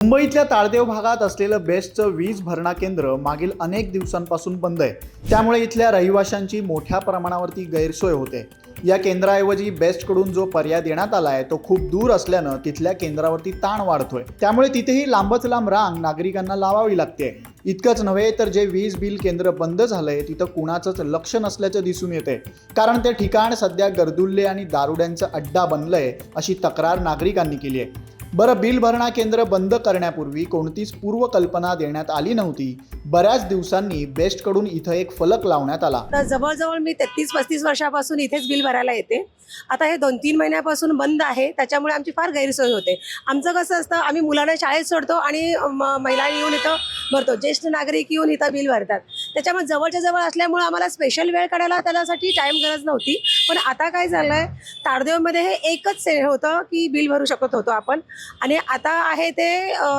मुंबईतल्या ताळदेव भागात असलेलं बेस्टचं वीज भरणा केंद्र मागील अनेक दिवसांपासून बंद आहे. त्यामुळे इथल्या रहिवाशांची मोठ्या प्रमाणावरती गैरसोय होते. या केंद्राऐवजी बेस्टकडून जो पर्याय देण्यात आला आहे तो खूप दूर असल्यानं तिथल्या केंद्रावरती ताण वाढतोय. त्यामुळे तिथेही लांबच लांब रांग नागरिकांना लावावी लागते. इतकंच नव्हे तर जे वीज बिल केंद्र बंद झालंय तिथं कुणाचंच लक्ष नसल्याचं दिसून येते कारण ते ठिकाण सध्या गर्दुल्ले आणि दारुड्यांचा अड्डा बनलंय अशी तक्रार नागरिकांनी केली आहे. बरं बिल भरणा केंद्र बंद करण्यापूर्वी कोणतीच पूर्वकल्पना देण्यात आली नव्हती. बऱ्याच दिवसांनी बेस्टकडून इथं एक फलक लावण्यात आला. तर जवळजवळ मी तेहतीस पस्तीस वर्षापासून इथेच बिल भरायला येते. आता हे दोन तीन महिन्यापासून बंद आहे त्याच्यामुळे आमची फार गैरसोय होते. आमचं कसं असतं आम्ही मुलांना शाळेत सोडतो आणि म- महिला येऊन इथं भरतो. ज्येष्ठ नागरिक येऊन इथं बिल भरतात. त्याच्यामुळे जवळच्या जवळ असल्यामुळे आम्हाला स्पेशल वेळ काढायला त्यासाठी टाईम गरज नव्हती. पण आता काय झालं आहे तारदेवमध्ये हे एकच हे होतं की बिल भरू शकत होतो आपण. आणि आता आहे ते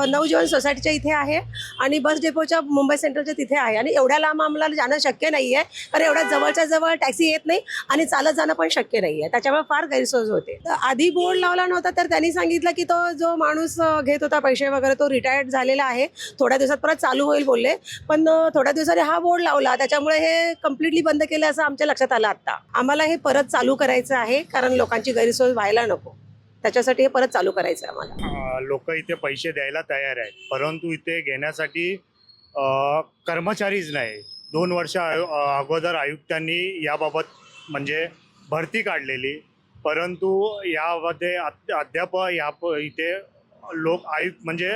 नवजीवन सोसायटीच्या इथे आहे आणि बस डेपोच्या मुंबई सेंट्रलच्या तिथे आहे. आणि एवढ्या लांब आम्हाला जाणं शक्य नाही आहे कारण एवढ्या जवळच्या जवळ टॅक्सी येत नाही आणि चालत जाणं पण शक्य नाही आहे त्याच्यामुळे फार गैरसोय होते. तर आधी बोर्ड लावला नव्हता तर त्यांनी सांगितलं की तो जो माणूस घेत होता पैसे वगैरे तो रिटायर्ड झालेला आहे. थोड्या दिवसात परत चालू होईल बोलले. पण थोड्या दिवसांनी हा बोर्ड लावला. त्याच्यामुळे हे कम्प्लिटली बंद केलं असं आमच्या लक्षात आलं आता आम्हाला हे परत चालू करायचं आहे कारण लोकांची गैरसोय व्हायला नको. त्याच्यासाठी हे परत चालू करायचं आहे आम्हाला लोक इथे पैसे द्यायला तयार आहेत. परंतु इथे घेण्यासाठी कर्मचारीच नाही. दोन वर्ष अगोदर आयुक्तांनी याबाबत म्हणजे भरती काढलेली. परंतु यामध्ये अद्याप या इथे लोक आयुक्त म्हणजे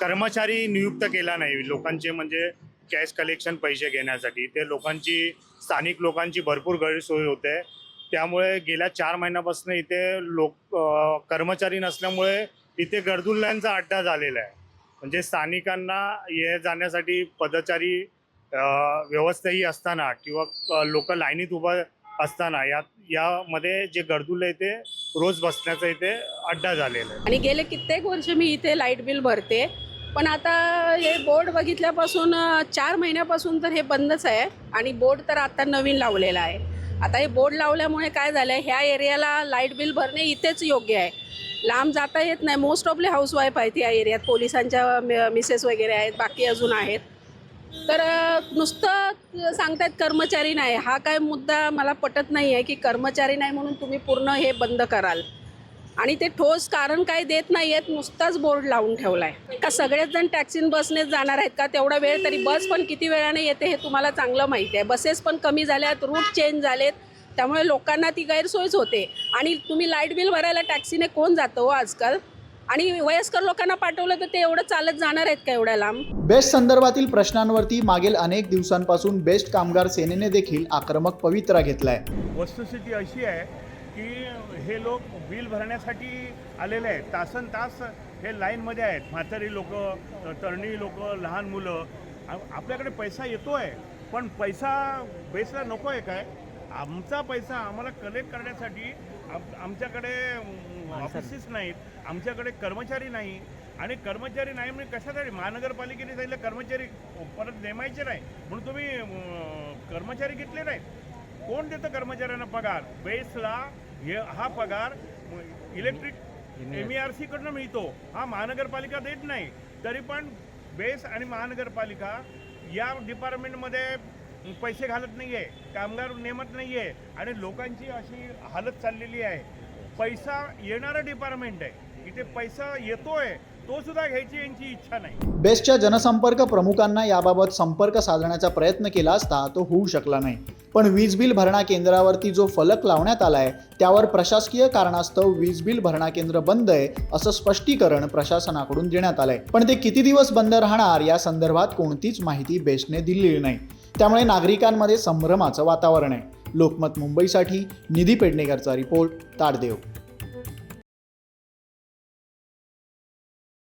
कर्मचारी नियुक्त केला नाही. लोकांचे म्हणजे कॅश कलेक्शन पैसे घेण्यासाठी. ते लोकांची स्थानिक लोकांची भरपूर गैरसोय होते. त्यामुळे गेल्या चार महिन्यापासून इथे लोक कर्मचारी नसल्यामुळे इथे गर्दुल्ल्यांचा अड्डा झालेला आहे. म्हणजे स्थानिकांना ये जाण्यासाठी पदचारी व्यवस्थाही असताना किंवा लोक लाईनीत उभं असताना या यामध्ये जे गर्दुल्ले इथे रोज बसण्याचा इथे अड्डा झालेला आहे. आणि गेले कित्येक वर्ष मी इथे लाइट बिल भरते. पण आता हे बोर्ड बघितल्यापासून चार महिन्यापासून तर हे बंदच आहे आणि बोर्ड तर आता नवीन लावलेला आहे. आता हे बोर्ड लावल्यामुळे काय झालं आहे ह्या एरियाला लाइट बिल भरणे इथेच योग्य आहे. लांब जाता येत नाही. मोस्ट ऑफली हाऊसवाईफ आहेत या एरियात. पोलिसांच्या मिसेस वगैरे आहेत. बाकी अजून आहेत. तर नुसतं सांगतायत कर्मचारी नाही. हा काय मुद्दा मला पटत नाही आहे की कर्मचारी नाही म्हणून तुम्ही पूर्ण हे बंद कराल. आणि ते ठोस कारण काय देत नाही आहेत नुसताच बोर्ड लावून ठेवला आहे का सगळेच जण टॅक्सीन बसनेच जाणार आहेत का? तेवढा वेळ तरी बस पण किती वेळाने येते हे तुम्हाला चांगलं माहिती आहे. बसेस पण कमी झाल्यात रूट चेंज झालेत त्यामुळे लोकांना ती गैरसोयच होते. आणि तुम्ही लाइट बिल भरायला टॅक्सीने कोण जातं हो आजकाल? आणि वयस्कर लोकांना पाठवलं तर ते एवढं चालत जाणार आहेत का एवढ्या लांब? बेस्ट संदर्भातील प्रश्नांवरती मागील अनेक दिवसांपासून बेस्ट कामगार सेनेने देखील आक्रमक पवित्रा घेतलाय. वस्तुस्थिती अशी आहे की हे लोक बिल भरण्यासाठी आलेले आहेत. तासन तास हे लाईनमध्ये आहेत. म्हातारी लोक तरणी लोक लहान मुलं. आपल्याकडे पैसा येतो आहे पण पैसा बेसला नको आहे काय? आमचा पैसा आम्हाला कलेक्ट करण्यासाठी आम- आमच्याकडे ऑफिसेस नाहीत. आमच्याकडे कर्मचारी नाही. आणि कर्मचारी नाही म्हणजे कशासाठी महानगरपालिकेने सांगितलं कर्मचारी परत नेमायचे नाही. म्हणून तुम्ही कर्मचारी घेतले नाहीत. कोण देतं कर्मचाऱ्यांना पगार? बेसला हे हा पगार इलेक्ट्रिक एम ई आर सीकडनं मिळतो. हा महानगरपालिका देत नाही. तरी पण बेस आणि महानगरपालिका या डिपार्टमेंटमध्ये पैसे घालत नाही आहे कामगार नेमत नाही आहे आणि लोकांची अशी हालत चाललेली आहे. पैसा येणारं डिपार्टमेंट आहे. इथे पैसा येतोय तो सुद्धा घ्यायची यांची इच्छा नाही. बेस्टच्या जनसंपर्क प्रमुखांना याबाबत संपर्क साधण्याचा प्रयत्न केला असता तो होऊ शकला नाही. पण वीज बिल भरणा केंद्रावरती जो फलक लावण्यात आलाय त्यावर प्रशासकीय कारणास्तव वीज बिल भरणा केंद्र बंद आहे असं स्पष्टीकरण प्रशासनाकडून देण्यात आलंय. पण ते किती दिवस बंद राहणार या संदर्भात कोणतीच माहिती बेस्टने दिलेली नाही. त्यामुळे नागरिकांमध्ये संभ्रमाचं वातावरण आहे. लोकमत मुंबईसाठी निधी पेडणेकरचा रिपोर्ट ताडदेव.